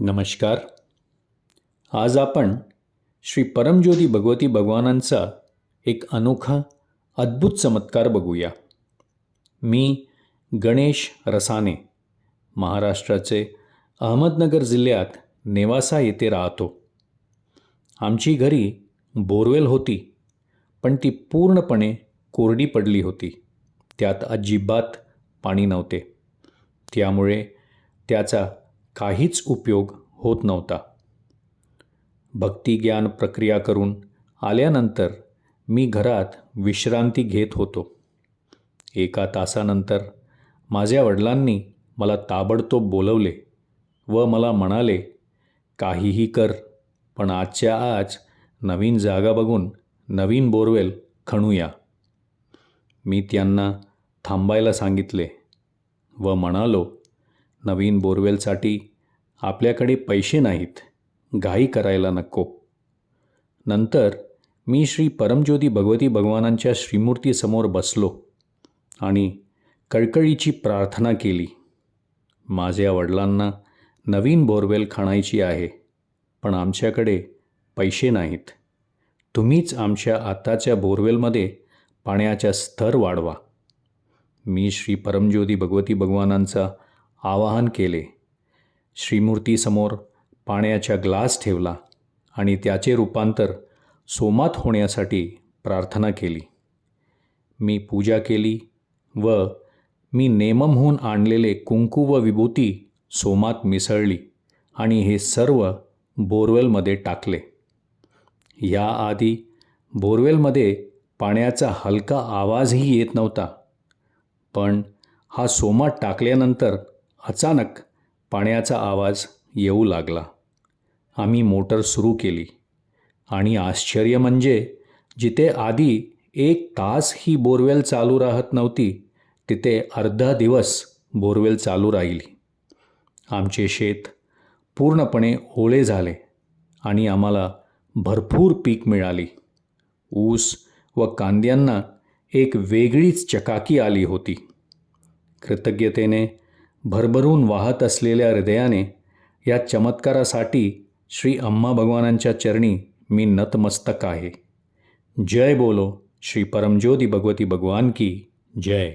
नमस्कार. आज आपण श्री परमज्योती भगवती भगवानांचा एक अनोखा अद्भुत चमत्कार बघूया. मी गणेश रसाने महाराष्ट्राचे अहमदनगर जिल्ह्यात नेवासा येथे राहतो. आमची घरी बोरवेल होती पण ती पूर्णपणे कोरडी पडली होती. त्यात अजिबात पाणी नव्हते. त्यामुळे त्याचा काहीच उपयोग होत नव्हता. भक्तिज्ञान प्रक्रिया करून आल्यानंतर मी घरात विश्रांती घेत होतो. एका तासानंतर माझ्या वडिलांनी मला ताबडतोब बोलवले व मला म्हणाले काहीही कर पण आजच्या आज नवीन जागा बघून नवीन बोरवेल खणूया. मी त्यांना थांबायला सांगितले व म्हणालो नवीन बोरवेलसाठी आपल्याकडे पैसे नाहीत. घाई करायला नको. नंतर मी श्री परमज्योती भगवती भगवानांच्या श्रीमूर्तीसमोर बसलो आणि कळकळीची प्रार्थना केली. माझ्या वडिलांना नवीन बोरवेल खणायची आहे पण आमच्याकडे पैसे नाहीत. तुम्हीच आमच्या आताच्या बोरवेलमध्ये पाण्याचा स्तर वाढवा. मी श्री परमज्योती भगवती भगवानांचा आवाहन केले. श्रीमूर्तीसमोर पाण्याचा ग्लास ठेवला आणि त्याचे रूपांतर सोमात होण्यासाठी प्रार्थना केली. मी पूजा केली व मी नेममहून आणलेले कुंकू व विभूती सोमात मिसळली आणि हे सर्व बोरवेलमध्ये टाकले. याआधी बोरवेलमध्ये पाण्याचा हलका आवाजही येत नव्हता. पण हा सोमात टाकल्यानंतर अचानक पाण्याचा आवाज येऊ लागला. आम्ही मोटर सुरू केली. आणि आश्चर्य म्हणजे जिथे आधी एक तास ही बोरवेल चालू राहत नव्हती तिथे अर्धा दिवस बोरवेल चालू राहिली. आमचे शेत पूर्णपणे ओले झाले आणि आम्हाला भरपूर पीक मिळाली. ऊस व कांद्यांना एक वेगळीच चकाकी आली होती. कृतज्ञतेने भरभरून वाहत असलेल्या हृदयाने या चमत्कारासाठी श्री अम्मा भगवानांच्या चरणी मी नतमस्तक आहे. जय बोलो श्री परमज्योती भगवती भगवान की जय.